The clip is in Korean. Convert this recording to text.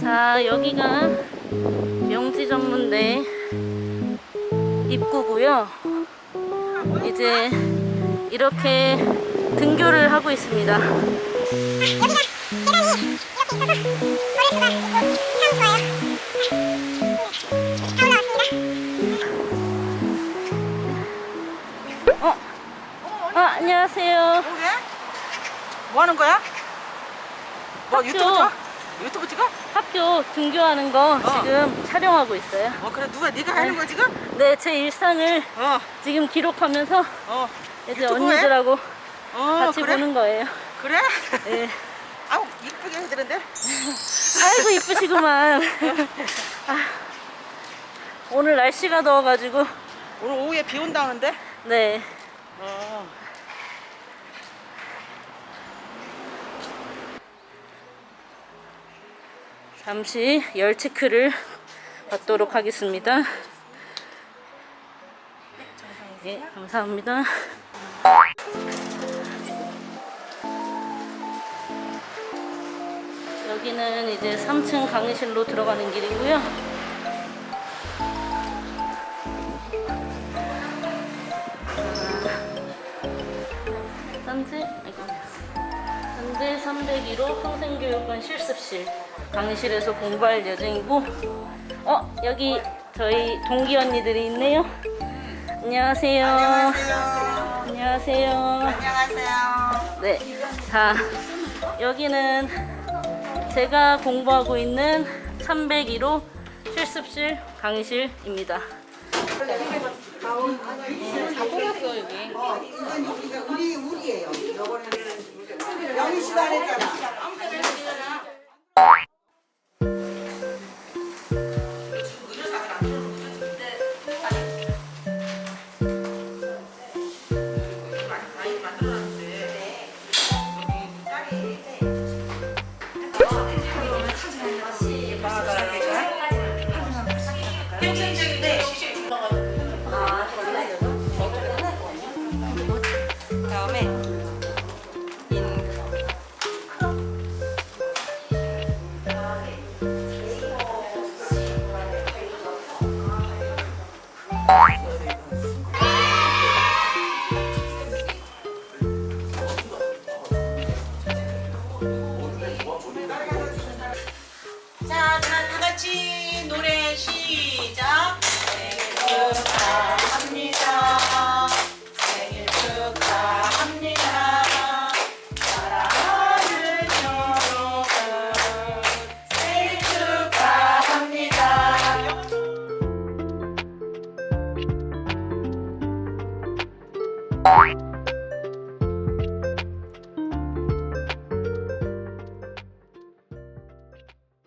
자, 여기가 명지 전문대 입구고요. 이제 이렇게 등교를 하고 있습니다. 아, 안녕하세요. 뭐해? 뭐 하는 거야? 뭐 학교. 유튜브 찍어? 유튜브 찍어? 학교 등교하는 거 지금 촬영하고 있어요. 어 그래 누가 네가 하는 거야 지금? 네, 제 일상을 어, 지금 기록하면서 어, 이제? 언니들하고 어 같이 그래? 보는 거예요. 그래? 네. 아우 이쁘게 해드는데? 아이고 이쁘시구만. 아, 오늘 날씨가 더워가지고 오늘 오후에 비 온다는데? 네. 어. 잠시 열 체크를 받도록 하겠습니다. 네, 감사합니다. 여기는 이제 3층 강의실로 들어가는 길이고요. 현재 현재 301호 평생교육원 실습실 강의실에서 공부할 예정이고 어 여기 저희 동기 언니들이 있네요. 안녕하세요. 안녕하세요. 안녕하세요. 네. 자, 여기는 제가 공부하고 있는 301호 실습실 강의실입니다. 우리 우리예요. 요거는 영희 씨가 안 했잖아. 다음에 자, 자, 다 같이 아,